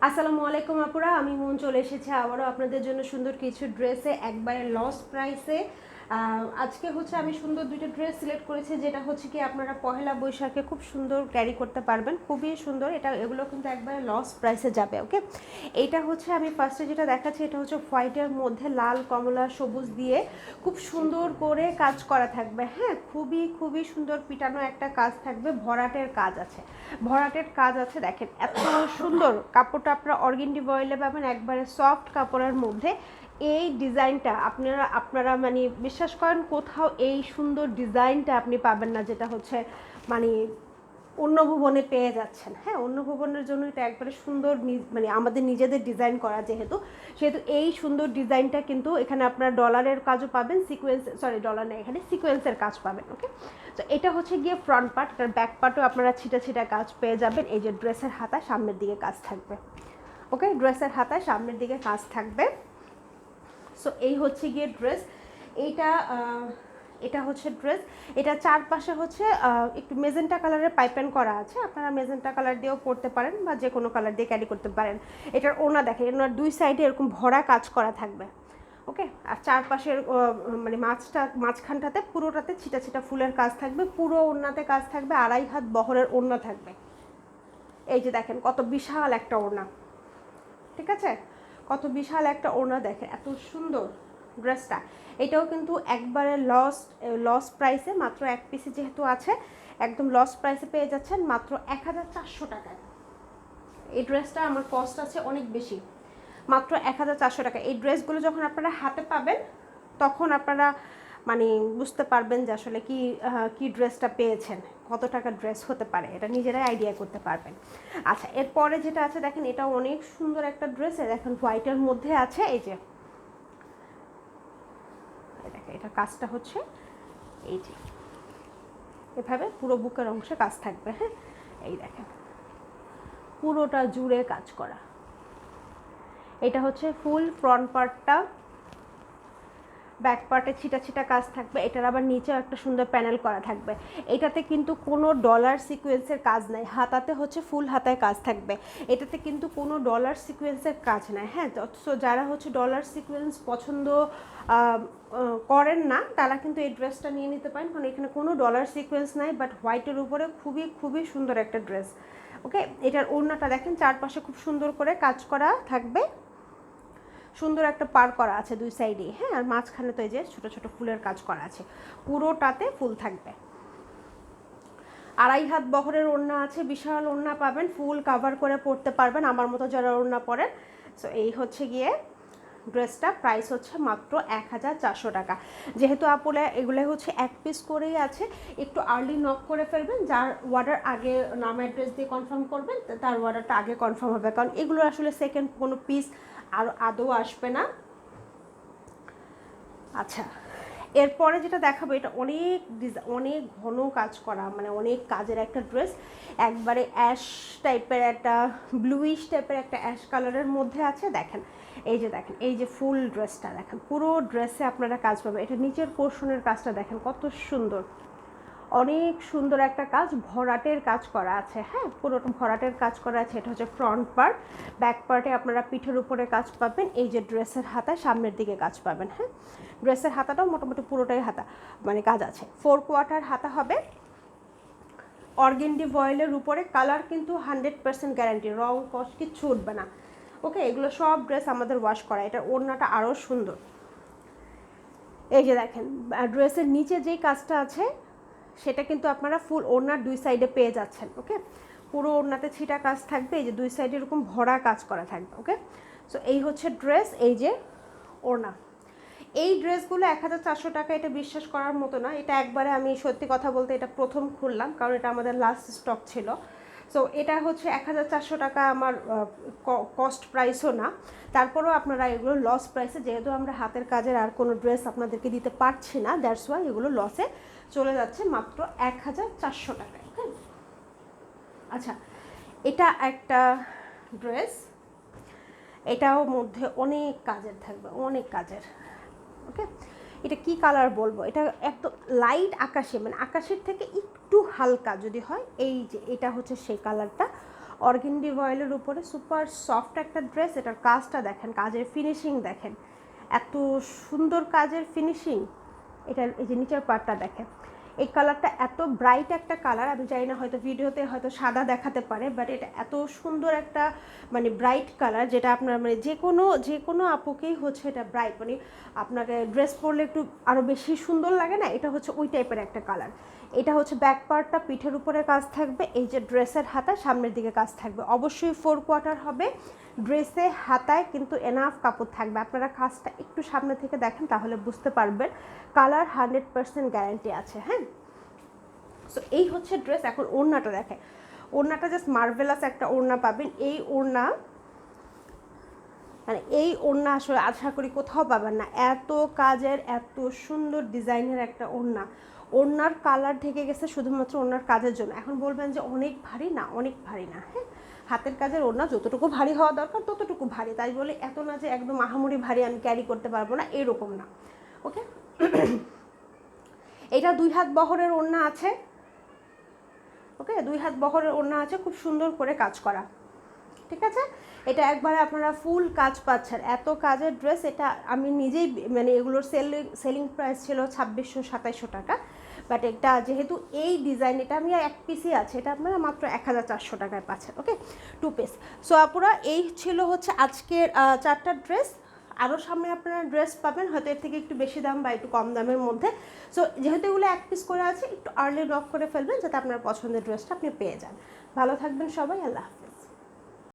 আসসালামু আলাইকুম আপুরা, আমি মন চলে এসেছি আবারও আপনাদের জন্য সুন্দর কিছু ড্রেসে একবারে লস প্রাইসে আজকে হচ্ছে আমি সুন্দর দুইটা ড্রেস সিলেক্ট করেছি, যেটা হচ্ছে কি আপনারা পহেলা বৈশাখে খুব সুন্দর ক্যারি করতে পারবেন। খুবই সুন্দর, এটা, এগুলো কিন্তু একবারে লস প্রাইসে যাবে ওকে এটা হচ্ছে আমি ফার্স্টে যেটা দেখাচ্ছি, এটা হচ্ছে হোয়াইটের মধ্যে লাল, কমলা, সবুজ দিয়ে খুব সুন্দর করে কাজ করা থাকবে হ্যাঁ? খুবই খুবই সুন্দর পিটানো একটা কাজ থাকবে, ভরাটের কাজ আছে। ভরাটের কাজ আছে, দেখেন, এত সুন্দর কাপড়টা আপনারা অর্গেন্ডি বয়েলে পাবেন একবারে সফট কাপড়ের মধ্যে। এই ডিজাইনটা আপনারা আপনারা মানে বিশ্বাস করেন কোথাও এই সুন্দর ডিজাইনটা আপনি পাবেন না, যেটা হচ্ছে মানে অন্য ভুবনে পেয়ে যাচ্ছেন। হ্যাঁ অন্য ভুবনের জন্য এটা একবারে সুন্দর নি- মানে আমাদের নিজেদের ডিজাইন করা যেহেতু, সেহেতু এই সুন্দর ডিজাইনটা কিন্তু এখানে আপনার ডলারের কাজও পাবেন সিকোয়েন্স সরি ডলার নেই এখানে সিকোয়েন্সের কাজ পাবেন ওকে তো এটা হচ্ছে গিয়ে ফ্রন্ট পার্ট এটার ব্যাক পার্টও আপনারা ছিটা ছিটা কাজ পেয়ে যাবেন। এই যে ড্রেসের হাতা সামনের দিকে কাজ থাকবে ওকে ড্রেসের হাতায় সামনের দিকে কাজ থাকবে। সো এই হচ্ছে গিয়ে ড্রেস এইটা এটা হচ্ছে ড্রেস এটা চারপাশে হচ্ছে একটু মেজেন্টা কালারের পাইপেন করা আছে। আপনারা মেজেন্টা কালার দিয়েও পরতে পারেন বা যে কোনো কালার দিয়ে ক্যারি করতে পারেন। এটার ওনা দেখেন ওনার দুই সাইডে এরকম ভরা কাজ করা থাকবে। ওকে আর চারপাশের মানে মাছটা, মাঝখানটাতে পুরোটাতে ছিটা ছিটা ফুলের কাজ থাকবে। পুরো ওড়নাতে কাজ থাকবে, আড়াই হাত বহরের ওড়না থাকবে। এই যে দেখেন, কত বিশাল একটা ওড়না। ঠিক আছে? কত বিশাল একটা ওড়না দেখেন, এত সুন্দর ড্রেসটা। এটাও কিন্তু একবারে লস লস প্রাইসে মাত্র এক পিসে যেহেতু আছে, একদম লস প্রাইসে পেয়ে যাচ্ছেন মাত্র এক হাজার চারশো টাকায়। এই ড্রেসটা আমার কস্ট আছে অনেক বেশি, মাত্র এক হাজার চারশো টাকা এই ড্রেসগুলো যখন আপনারা হাতে পাবেন, তখন আপনারা মানে বুঝতে পারবেন যে আসলে কি কি ড্রেসটা পেয়েছেন, কত টাকা ড্রেস হতে পারে, এটা নিজেরাই আইডিয়া করতে পারবেন। আচ্ছা এরপরে যেটা আছে, দেখেন এটা অনেক সুন্দর একটা ড্রেস দেখেন হোয়াইটের মধ্যে আছে, এই যে দেখেন এটা কাজটা হচ্ছে, এই যে, এভাবে পুরো বুকের অংশে কাজ থাকবে হ্যাঁ এই দেখেন, পুরোটা জুড়ে কাজ করা। এটা হচ্ছে ফুল ফ্রন্ট পার্টটা ব্যাক পার্টে ছিটা ছিটা কাজ থাকবে, এটার আবার নিচেও একটা সুন্দর প্যানেল করা থাকবে। এটাতে কিন্তু কোনো ডলার সিকোয়েন্সের কাজ নাই, হাতাতে হচ্ছে ফুল হাতায় কাজ থাকবে। এটাতে কিন্তু কোনো ডলার সিকোয়েন্সের কাজ নাই হ্যাঁ? অথচ যারা হচ্ছে ডলার সিকোয়েন্স পছন্দ করেন না, তারা কিন্তু এই ড্রেসটা নিয়ে নিতে পারেন, কারণ এখানে কোনো ডলার সিকোয়েন্স নাই বাট হোয়াইটের উপরে খুবই খুবই সুন্দর একটা ড্রেস ওকে এটার ওড়নাটা দেখেন, চারপাশে খুব সুন্দর করে কাজ করা থাকবে। সুন্দর একটা পার করা আছে দুই সাইডে হ্যাঁ? আর মাঝখানে তো এই যে ছোটো ছোটো ফুলের কাজ করা আছে। পুরোটাতে ফুল থাকবে। আড়াই হাত বহরের ওড়না আছে, বিশাল ওড়না পাবেন। ফুল কাভার করে পড়তে পারবেন। আমার মতো যারা ওড়না পরেন। সো এই হচ্ছে গিয়ে ড্রেসটা প্রাইস হচ্ছে মাত্র এক হাজার চারশো টাকা। যেহেতু আপুলে এগুলো হচ্ছে এক পিস করেই আছে, একটু আর্লি নক করে ফেলবেন, যার অর্ডার আগে নাম অ্যাড্রেস দিয়ে কনফার্ম করবেন তার অর্ডারটা আগে কনফার্ম হবে। কারণ এগুলো আসলে সেকেন্ড কোনো পিস আর আদৌ আসবে না। আচ্ছা। এরপরে যেটা দেখাবো, এটা অনেক অনেক ঘন কাজ করা মানে অনেক কাজের একটা ড্রেস। একবারে অ্যাশ টাইপের একটা, ব্লুইশ টাইপের একটা অ্যাশ কালারের মধ্যে আছে, দেখেন। এই যে দেখেন, এই যে ফুল ড্রেসটা দেখেন, পুরো ড্রেসে আপনারা কাজ পাবে এটা নিচের পোর্শনের কাজটা দেখেন, কত সুন্দর। অনেক সুন্দর একটা কাজ, ভরাটের কাজ করা আছে। হ্যাঁ পুরো ভরাটের কাজ করা আছে। এটা হচ্ছে ফ্রন্ট পার্ট ব্যাক পার্টে আপনারা পিঠের উপরে কাজ পাবেন। এই যে ড্রেসের হাতা, সামনের দিকে কাজ পাবেন। হ্যাঁ ড্রেসের হাতাটাও মোটামুটি পুরোটাই হাতা মানে কাজ আছে। ফোর কোয়ার্টার হাতা হবে। অর্গেন্ডি ভয়েলের উপরে কালার কিন্তু হান্ড্রেড পার্সেন্ট গ্যারান্টি রং, কস, কিচ্ছু উঠবে না। ওকে এগুলো সব ড্রেস আমাদের ওয়াশ করা। এটা ওড়নাটা আরও সুন্দর। এই যে দেখেন ড্রেসের নিচে যেই কাজটা আছে সেটা কিন্তু আপনারা ফুল ওড়নার দুই সাইডে পেয়ে যাচ্ছেন, ওকে? পুরো ওড়নাতে ছিটা কাজ থাকবে, এই যে দুই সাইডে এরকম ভরা কাজ করা থাকবে, ওকে? সো এই হচ্ছে ড্রেস, এই যে ওড়না। এই ড্রেসগুলো এক হাজার চারশো টাকা, এটা বিশ্বাস করার মতো না। এটা একবারে আমি সত্যি কথা বলতে এটা প্রথম খুললাম, কারণ এটা আমাদের লাস্ট স্টক ছিল। সো এটা হচ্ছে এক হাজার চারশো টাকা আমার কস্ট প্রাইসও না। তারপরেও আপনারা এগুলো লস প্রাইসে যেহেতু আমরা হাতের কাজের আর কোনো ড্রেস আপনাদেরকে দিতে পারছি না দ্যাটস ওয়াই এগুলো লসে চলে যাচ্ছে মাত্র এক হাজার চারশো টাকায় আচ্ছা এটা একটা ড্রেস এটাও মধ্যে অনেক কাজের থাকবে, অনেক কাজের ওকে এটা কি কালার বলব? এটা এত লাইট আকাশে মানে আকাশের থেকে একটু হালকা যদি হয়, এই যে এটা হচ্ছে সেই কালারটা অর্গেন্ডি ভয়েলের উপরে সুপার সফট একটা ড্রেস এটার কাজটা দেখেন, কাজের ফিনিশিং দেখেন। এত সুন্দর কাজের ফিনিশিং এটার এই যে নিচের পার্টটা দেখেন। এই কালারটা এত ব্রাইট একটা কালার, আমি জানি না হয়তো ভিডিওতে হয়তো সাদা দেখাতে পারে বাট এটা এত সুন্দর একটা মানে ব্রাইট কালার যেটা আপনার মানে যে কোনো যে কোনো আপুকেই হচ্ছে এটা ব্রাইট মানে আপনাকে ড্রেস পরলে একটু আরও বেশি সুন্দর লাগে না? এটা হচ্ছে ওই টাইপের একটা কালার। এটা হচ্ছে ব্যাক পার্টটা পিঠের উপরে কাজ থাকবে, এই যে ড্রেসের হাতা সামনের দিকে কাজ থাকবে। অবশ্যই ফোর কোয়ার্টার হবে। ড্রেসে হাতায় কিন্তু এনাফ কাপড় থাকবে। আপনারা কাজটা একটু সামনে থেকে দেখেন, তাহলে বুঝতে পারবেন। কালার হান্ড্রেড পার্সেন্ট গ্যারান্টি আছে হ্যাঁ? সো এই হচ্ছে ড্রেস এখন ওড়নাটা দেখে ওড়নাটা জাস্ট মার্ভেলাস একটা ওড়না পাবেন। এই ওড়না মানে এই ওড়না আসলে আশা করি কোথাও পাবেন না। এত কাজের, এত সুন্দর ডিজাইনের একটা ওড়না। ওড়নার কালার ঢেকে গেছে শুধুমাত্র ওড়নার কাজের জন্য। এখন বলবেন যে অনেক ভারী না, অনেক ভারী না হ্যাঁ? হাতের কাজের ওড়না যতটুকু ভারী হওয়া দরকার, ততটুকু ভারী। তাই বলে এত না যে একদম আহামরি ভারী আমি ক্যারি করতে পারব না, এরকম না ওকে এটা দুই হাত বহরের ওড়না আছে ওকে দুই হাত বহরের ওড়না আছে, খুব সুন্দর করে কাজ করা। ঠিক আছে? এটা একবারে আপনারা ফুল কাজ পাচ্ছেন। এত কাজের ড্রেস এটা আমি নিজেই মানে এগুলোর সেলিং সেলিং প্রাইস ছিল ছাব্বিশশো সাতাইশশো টাকা। বাট এটা যেহেতু এই ডিজাইন এটা আমি এক পিসই আছে, এটা আপনারা মাত্র এক হাজার চারশো টাকায় পাচ্ছেন ওকে টু পিস সো আপুরা, এই ছিল হচ্ছে আজকের চারটা ড্রেস আরও সামনে আপনারা ড্রেস পাবেন, হয়তো এর থেকে একটু বেশি দাম বা একটু কম দামের মধ্যে। সো যেহেতু এগুলো এক পিস করে আছে, একটু আর্লি নক করে ফেলবেন, যাতে আপনার পছন্দের ড্রেসটা আপনি পেয়ে যান। ভালো থাকবেন সবাই, আল্লাহ হাফিজ।